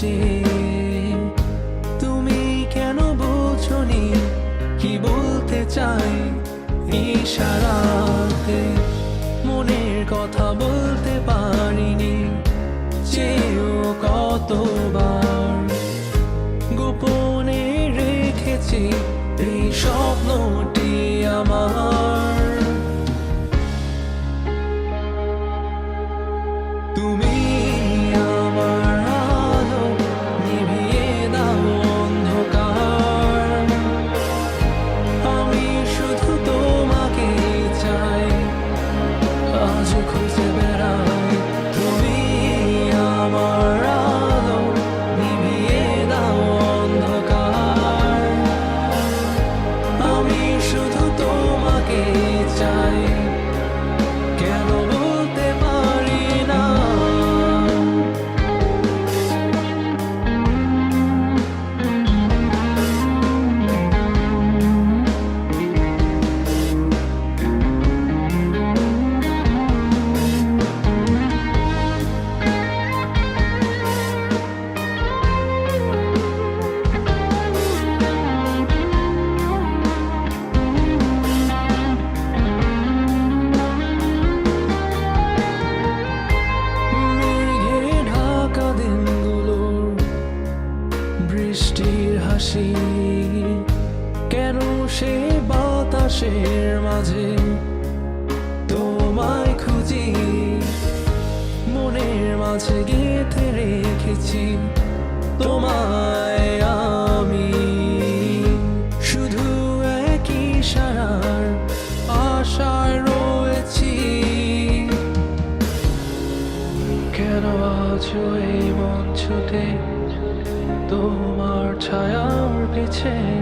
যে তুমি কেন বোঝনি কি বলতে চাই? ইশারাতে মনের কথা বলতে পারিনি, চেয়েও কতবার। গোপনে রেখেছি এই স্বপ্নটি আমার। তুমি সে বাতাসের মাঝে তোমায় খুঁজি। মনের মাঝে গেঁথে রেখেছি তোমায় আমি। শুধু একই সারার আশায় রয়েছি। কেন আছো এই মঞ্চতে তোমার ছায়ার পিছে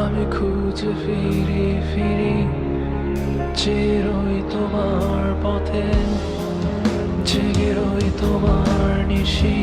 আমি খুঁজে ফিরি ফিরি চেরোই তোমার পথে জেগে রই তোমার নিশি।